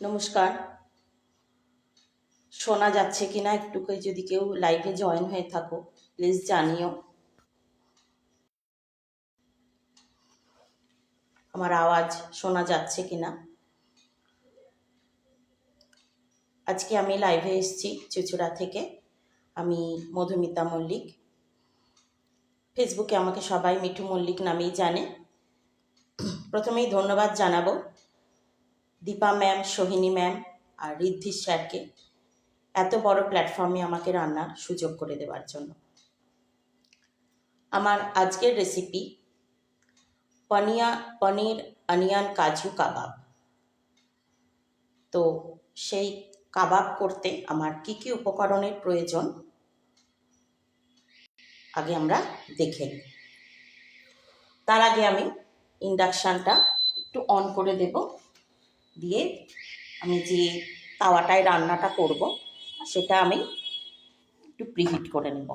নমস্কার। শোনা যাচ্ছে কিনা একটু করে যদি কেউ লাইভে জয়েন হয়ে থাকো প্লিজ জানিও। আমার আওয়াজ শোনা যাচ্ছে কি না আজকে আমি লাইভে এসেছি চুচুড়া থেকে। আমি মধুমিতা মল্লিক। ফেসবুকে আমাকে সবাই মিঠু মল্লিক নামেই জানে। প্রথমেই ধন্যবাদ জানাব দীপা ম্যাম, সোহিনী ম্যাম আর ঋদ্ধি স্যারকে এত বড় প্ল্যাটফর্মে আমাকে রান্নার সুযোগ করে দেওয়ার জন্য। আমার আজকের রেসিপি পনিয়া, পনির, অনিয়ন, কাজু, কাবাব। তো সেই কাবাব করতে আমার কি কি উপকরণের প্রয়োজন? আগে আমরা দেখে নিই। তার আগে আমি ইন্ডাকশানটা একটু অন করে দেবো। দিয়ে আমি যে তাওয়াটায় রান্নাটা করব সেটা আমি একটু প্রিহিট করে নেব।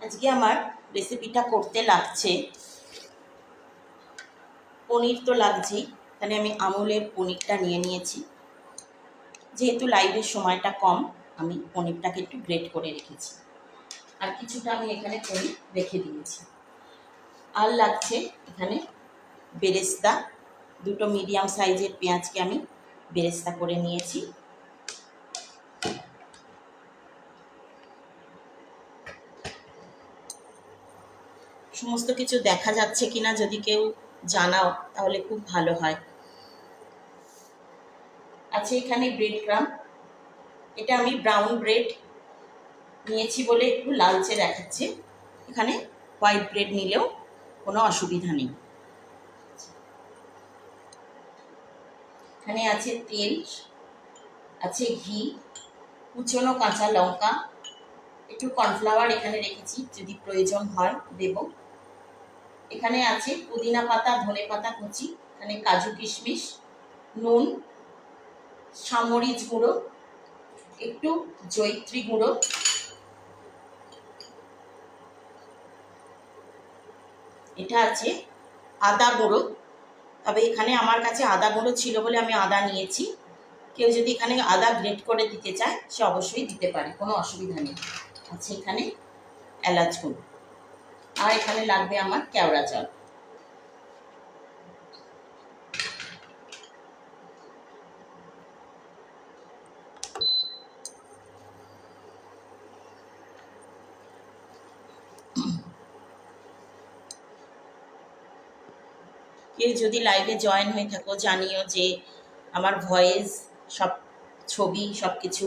আজকে আমার রেসিপিটা করতে লাগছে। পনির তো লাগছেই, এখানে আমি আমুলের পনিরটা নিয়ে নিয়েছি। যেহেতু লাইভের সময়টা কম, আমি পনিরটাকে একটু গ্রেট করে রেখেছি। আর কিছুটা আমি এখানে পনির রেখে দিয়েছি। আর লাগছে এখানে বেরেস্তা। দুটো মিডিয়াম সাইজের পেঁয়াজকে আমি বেরেস্তা করে নিয়েছি। সমস্ত কিছু দেখা যাচ্ছে কিনা যদি কেউ জানাও, তাহলে খুব ভালো হয়। আছে এখানে ব্রেড ক্রাম এটা আমি ব্রাউন ব্রেড নিয়েছি বলে একটু লালচে দেখাচ্ছে। এখানে হোয়াইট ব্রেড নিলেও কোনো অসুবিধা নেই। এখানে আছে তেল, আছে ঘি, কুচনো কাঁচা লঙ্কা। একটু কর্নফ্লাওয়ার এখানে রেখেছি, যদি প্রয়োজন হয় দেবো। এখানে আছে পুদিনা পাতা, ধনে পাতা, কুচি, এখানে কাজু কিশমিশ, নুন, সামরিচ গুঁড়ো, একটু জৈত্রী গুঁড়ো। এটা আছে আদা গুঁড়ো। তবে এখানে আমার কাছে আদা গুঁড়ো ছিল বলে আমি আদা নিয়েছি। কেউ যদি এখানে আদা গ্রেট করে দিতে চায়, সে অবশ্যই দিতে পারে, কোনো অসুবিধা নেই। আছে এখানে এলাচ গুঁড়ো। আর এখানে লাগবে আমার কেওড়া জল কেউ যদি লাইভে জয়েন হয়ে থাকো, জানিও যে আমার ভয়েস সব ছবি সব কিছু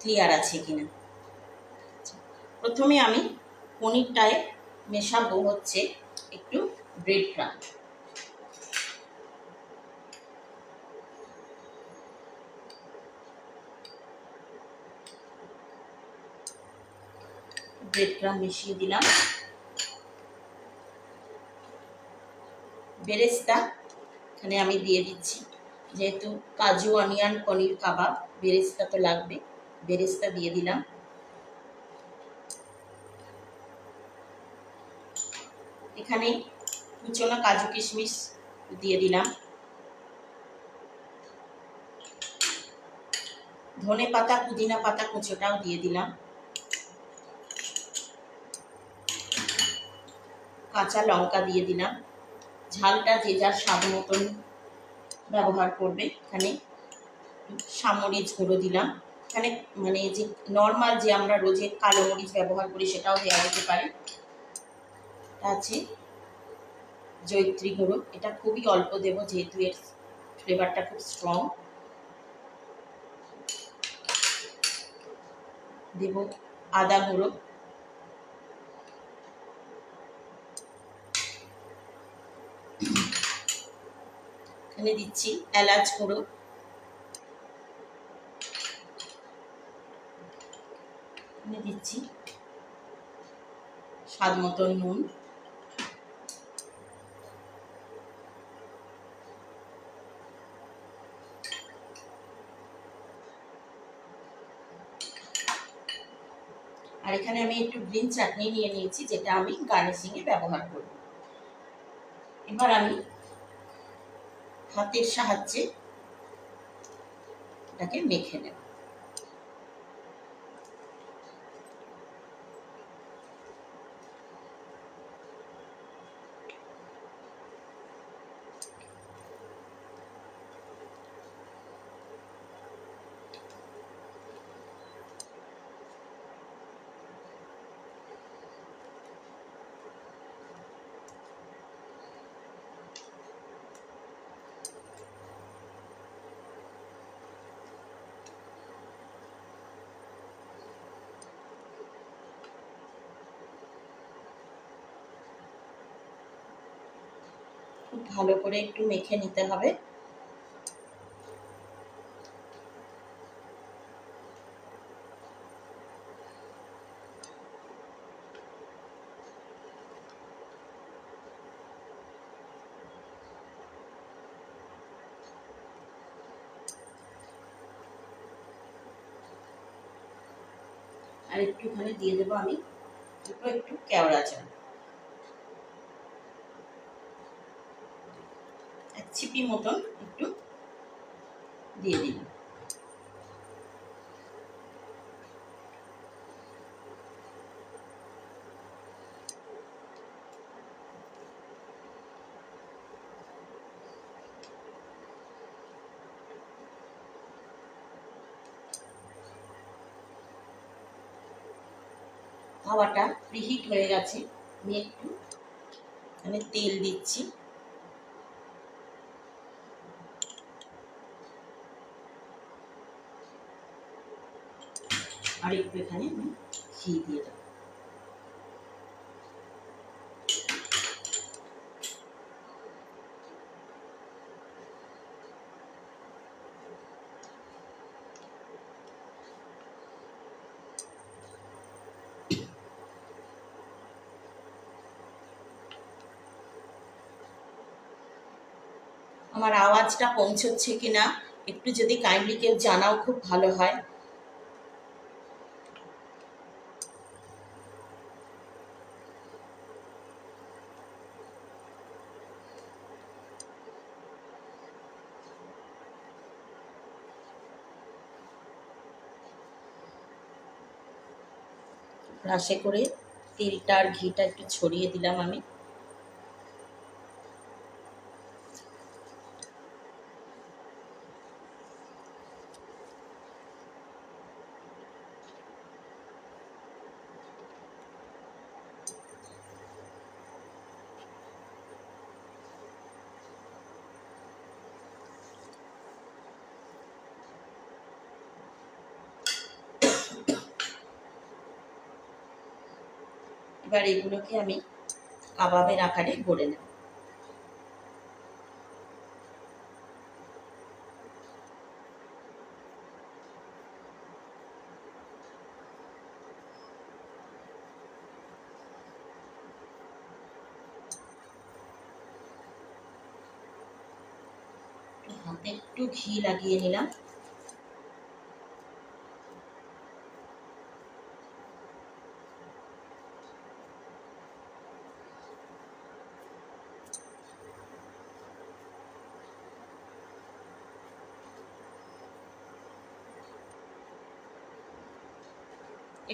ক্লিয়ার আছে কিনা। প্রথমে আমি পনিরটায় মেশাবো হচ্ছে একটু ব্রেড ক্রাম ব্রেড ক্রাম মিশিয়ে দিলাম। বেরেস্তা এখানে আমি দিয়ে দিচ্ছি। যেহেতু কাজু, অনিয়ন, পনির, কাবাব, বেরেস্তা তো লাগবে। বেরেস্তা দিয়ে দিলাম। এখানে কুচনো কাজু কিশমিশ দিয়ে দিলাম। ধনে পাতা, পুদিনা পাতা কুচোটাও দিয়ে দিলাম। কাঁচা লঙ্কা দিয়ে দিলাম। ঝালটা যে যার স্বাদ মতন ব্যবহার করবে। এখানে সামরিচ গুঁড়ো দিলাম। এখানে মানে যে নর্মাল যে আমরা রোজে কালো মরিচ ব্যবহার করি সেটাও দেওয়া যেতে পারে। আছে। জৈত্রী গুঁড়ো এটা খুবই অল্প দেব, যেহেতু এর ফ্লেভারটা খুব স্ট্রং দেব আদা গুঁড়ো এখানে দিচ্ছি এলাচ গুঁড়ো দিচ্ছি স্বাদ মতন নুন। আর এখানে আমি একটু গ্রিন চাটনি নিয়ে নিয়েছি, যেটা আমি গার্নিশিংয়ে ব্যবহার করব। এবার আমি হাতের সাহায্যে এটাকে মেখে নেব। খুব ভালো করে একটু মেখে নিতে হবে। আর একটুখানি দিয়ে দেবো আমি। দুটো একটু কেওড়া চাল। ছিপি মতন একটু দিয়ে দিন হাওয়াটা প্রিহিট হয়ে গেছে। আমি একটু এখানে তেল দিচ্ছি। আর একটু এখানে আমি ঘি দিয়ে দেবো। আমার আওয়াজটা পৌঁছচ্ছে কিনা, একটু যদি কাইন্ডলি কেউ জানাও খুব ভালো হয়। ব্রাশে করে তেলটা আর ঘিটা একটু ছড়িয়ে দিলাম আমি। এবার এগুলোকে আমি কাবাবের আকারে গড়ে নেব। একটু ঘি লাগিয়ে নিলাম।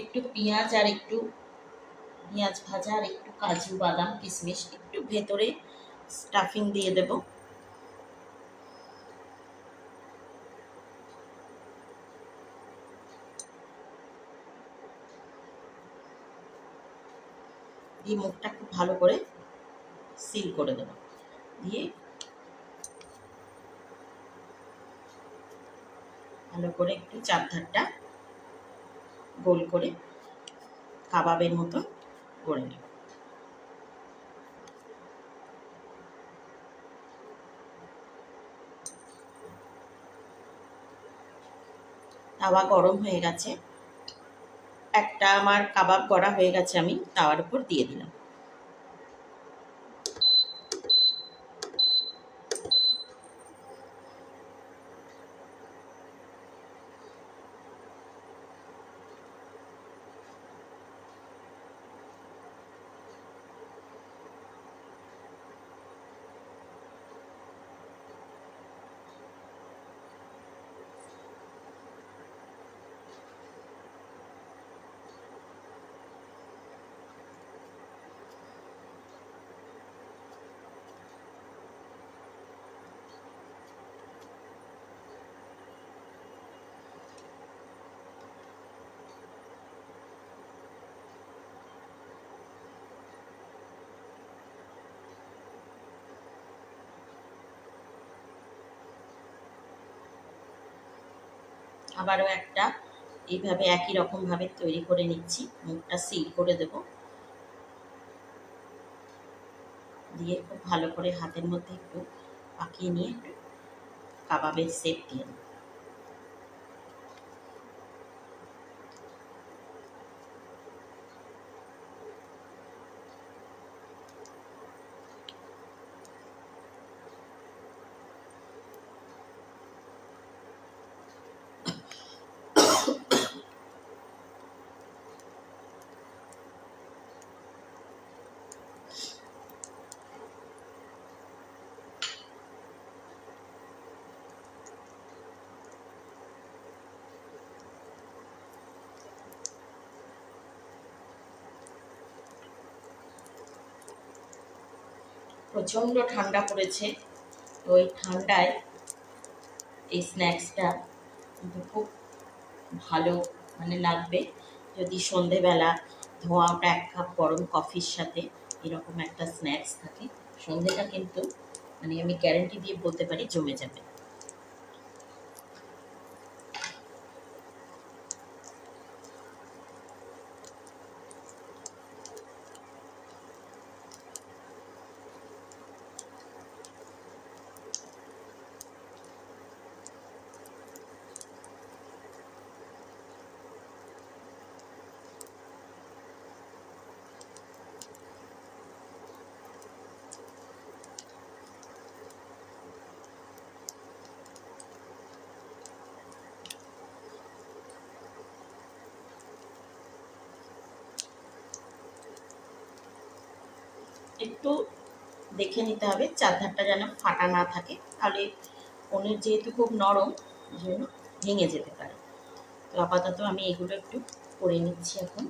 একটু পেঁয়াজ আর একটু পেঁয়াজ ভাজা আর একটু কাজু বাদাম, কিশমিশ একটু ভেতরে স্টাফিং দিয়ে দেব। দিয়ে মুখটা খুব ভালো করে সিল করে দেব। দিয়ে ভালো করে একটু চারধারটা গোল করে কাবাবের মতো করে নেব। তাওয়া গরম হয়ে গেছে। একটা আমার কাবাব করা হয়ে গেছে আমি, তাওয়ার উপর দিয়ে দিলাম। আবারও একটা এইভাবে একই রকমভাবে তৈরি করে নিচ্ছি। মুখটা সিল করে দেব। দিয়ে খুব ভালো করে হাতের মধ্যে একটু পাকিয়ে নিয়ে কাবাবের সেপ দিয়ে দেবো। প্রচণ্ড ঠান্ডা পড়েছে। তো ওই ঠান্ডায় এই স্ন্যাক্সটা কিন্তু খুব ভালো মানে লাগবে। যদি সন্ধেবেলা ধোঁয়া এক কাপ গরম কফির সাথে এরকম একটা স্ন্যাক্স থাকে, সন্ধেটা কিন্তু মানে আমি গ্যারেন্টি দিয়ে বলতে পারি জমে যাবে। একটু দেখে নিতে হবে চারধারটা যেন ফাটা না থাকে। তাহলে পনির যেহেতু খুব নরম জন্য ভেঙে যেতে পারে। তো আপাতত আমি এগুলো একটু করে নিচ্ছি এখন।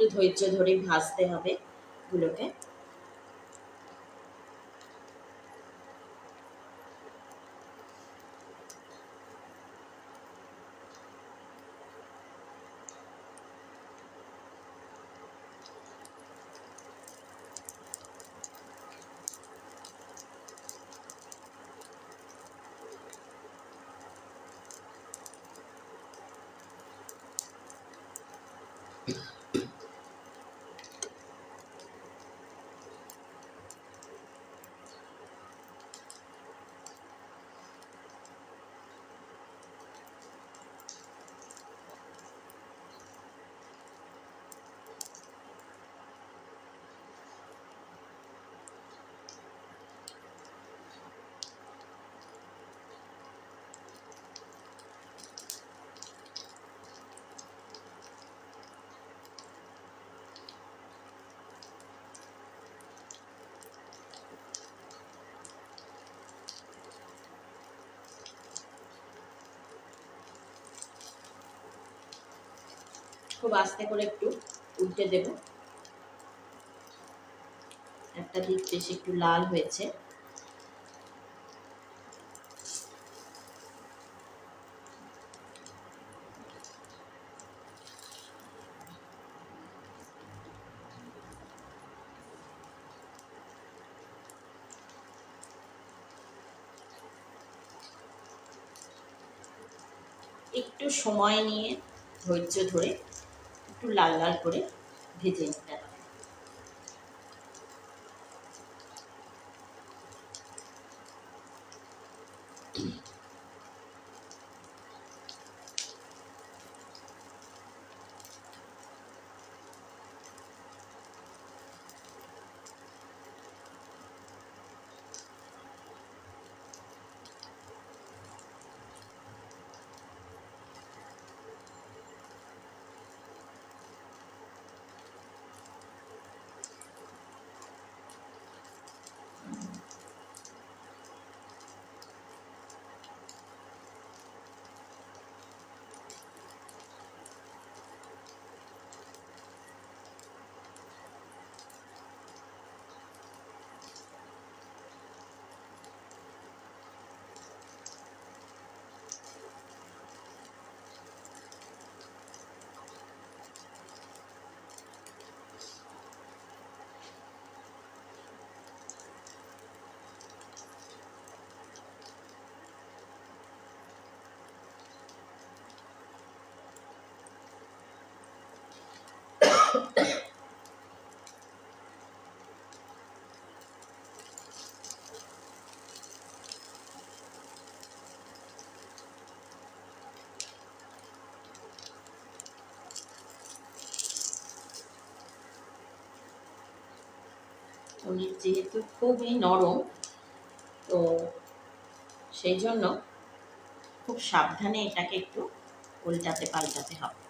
একটু ধৈর্য ধরে ভাজতে হবে এগুলোকে খুব আস্তে করে একটু উল্টে দেব। একটা দিক বেশি একটু লাল হয়েছে। একটু সময় নিয়ে ধৈর্য ধরে একটু লাল লাল করে ভেজে নিতে হবে যেহেতু খুবই নরম তো সেই জন্য খুব সাবধানে এটাকে একটু উল্টাতে পাল্টাতে হবে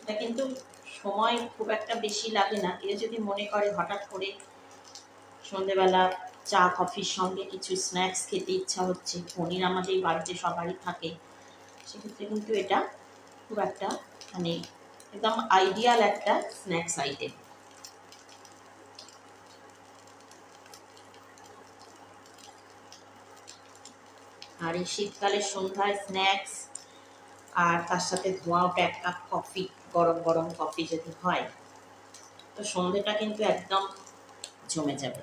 এটা কিন্তু সময় খুব একটা বেশি লাগে না। কেউ যদি মনে করে হঠাৎ করে সন্ধেবেলা চা, কফির সঙ্গে কিছু স্ন্যাক্স খেতে ইচ্ছা হচ্ছে, পনির আমাদের বাড়িতে সবারই থাকে, সেক্ষেত্রে কিন্তু এটা খুব একটা মানে একদম আইডিয়াল একটা স্ন্যাক্স আইটেম আর এই শীতকালের সন্ধ্যায় স্ন্যাক্স আর তার সাথে ধোঁয়া ওঠা এক কাপ কফি গরম গরম কফি যদি হয় তো সন্ধেটা কিন্তু একদম জমে যাবে।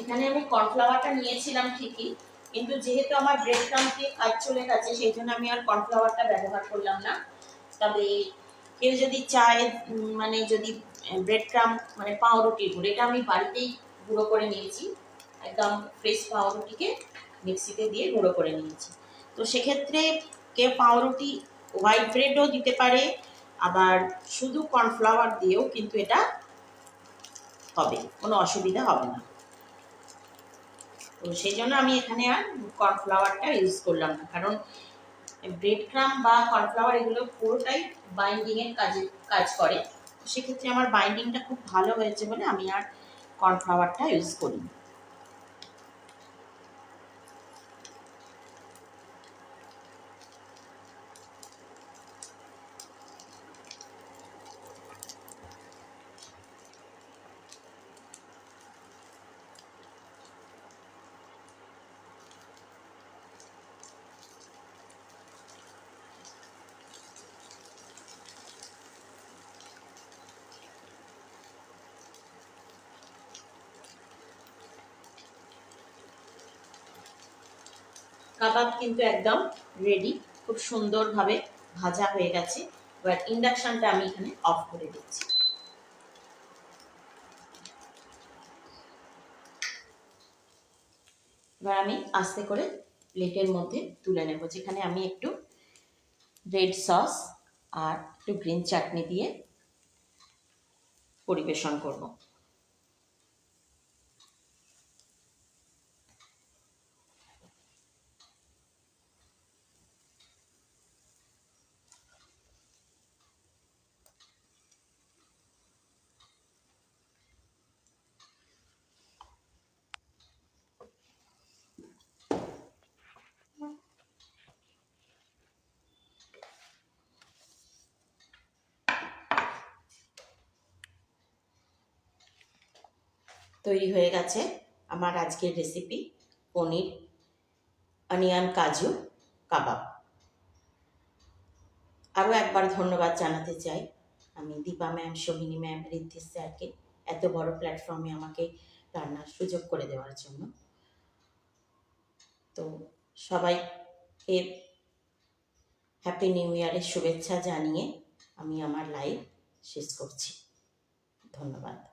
এখানে আমি কর্নফ্লাওয়ারটা নিয়েছিলাম ঠিকই, কিন্তু যেহেতু আমার ব্রেড ক্রামকে কাজ চলে গেছে, সেই জন্য আমি আর কর্নফ্লাওয়ারটা ব্যবহার করলাম না। তবে কেউ যদি চায় মানে যদি ব্রেড ক্রাম মানে পাউরুটি গুঁড়ো, এটা আমি বাড়িতেই গুঁড়ো করে নিয়েছি। একদম ফ্রেশ পাউরুটিকে মিক্সিতে দিয়ে গুঁড়ো করে নিয়েছি। তো সেক্ষেত্রে কেউ পাউরুটি হোয়াইট ব্রেডও দিতে পারে, আবার শুধু কর্নফ্লাওয়ার দিয়েও কিন্তু এটা হবে, কোনো অসুবিধা হবে না। তো সেই জন্য আমি এখানে আর কর্নফ্লাওয়ারটা ইউজ করলাম না। কারণ ব্রেড ক্রাম বা কর্নফ্লাওয়ার এগুলো পুরোটাই বাইন্ডিংয়ের কাজে, কাজ করে। সেক্ষেত্রে আমার বাইন্ডিংটা খুব ভালো হয়েছে বলে আমি আর কর্নফ্লাওয়ারটা ইউজ করি কাবাব কিন্তু একদম রেডি খুব সুন্দরভাবে ভাজা হয়ে গেছে। এবার ইন্ডাকশনটা আমি এখানে অফ করে দিচ্ছি। এবার আমি আস্তে করে প্লেটের মধ্যে তুলে নেব, যেখানে আমি একটু রেড সস আর একটু গ্রিন চাটনি দিয়ে পরিবেশন করব। তৈরি হয়ে গেছে আমার আজকের রেসিপি পনির অনিয়ন কাজু, কাবাব। আরও একবার ধন্যবাদ জানাতে চাই। আমি দীপা ম্যাম সোহিনী ম্যাম ঋদ্ধি স্যারকে এত বড় প্ল্যাটফর্মে আমাকে রান্নার সুযোগ করে দেওয়ার জন্য। তো সবাই সবাইকে হ্যাপি নিউ ইয়ারের শুভেচ্ছা জানিয়ে আমি আমার লাইভ শেষ করছি। ধন্যবাদ।